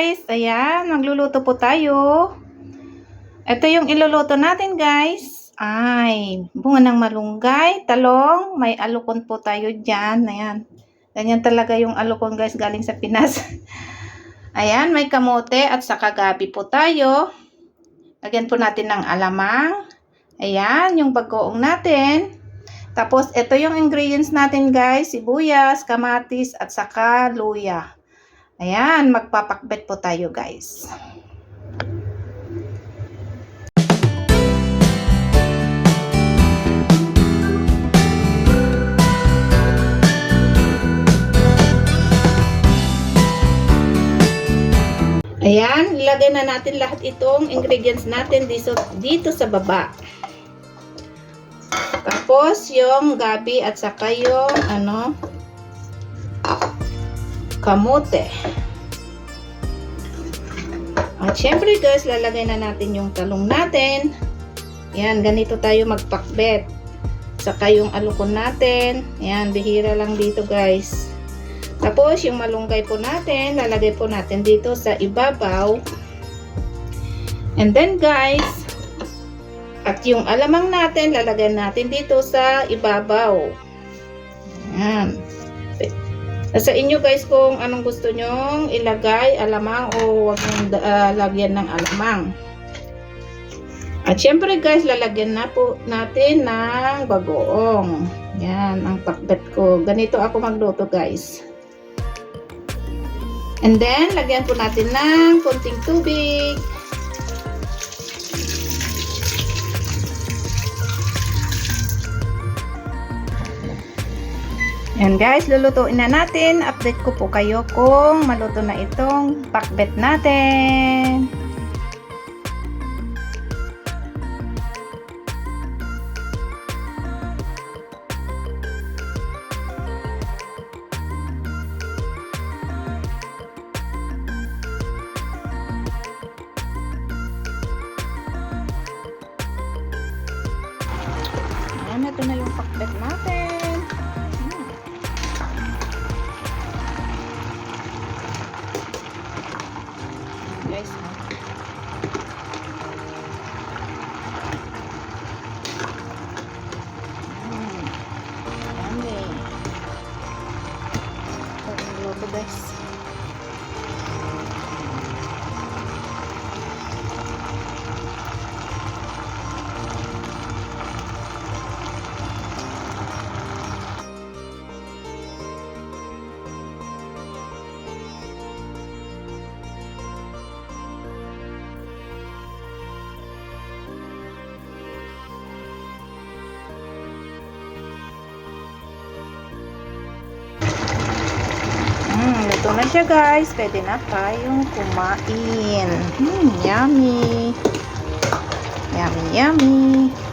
guys. Ayan, magluluto po tayo. Ito yung iluluto natin guys. Ay, bunga ng malunggay, talong, may alukon po tayo dyan. Ayan. Ganyan talaga yung alukon guys galing sa Pinas. Ayan, may kamote at saka gabi po tayo. Lagyan po natin ng alamang. Ayan, yung bagoong natin. Tapos, ito yung ingredients natin guys. Sibuyas, kamatis, at saka luya. Ayan, magpapakbet po tayo guys. Ayan, ilagay na natin lahat itong ingredients natin dito, dito sa baba. Tapos, yung gabi at saka yung ano, kamote. At syempre guys, lalagay na natin yung talong natin. Yan, ganito tayo magpakbet. Saka yung alukon natin. Yan, bihira lang dito guys. Tapos, yung malunggay po natin, lalagay po natin dito sa ibabaw. And then guys, at yung alamang natin, lalagay natin dito sa ibabaw. Yan. Sa inyo guys kung anong gusto nyong ilagay, alamang o wag nyong uh, lagyan ng alamang. At syempre guys, lalagyan na po natin ng bagoong. Yan, ang pakbet ko. Ganito ako magluto guys. And then, lagyan po natin ng konting tubig. Yan guys, lulutuin na natin. Update ko po kayo kung maluto na itong pakbet natin. Yan, ito na yung pakbet natin. Guys. Luto na siya guys. Pwede na tayong kumain. Hmm, yummy. Yummy, yummy.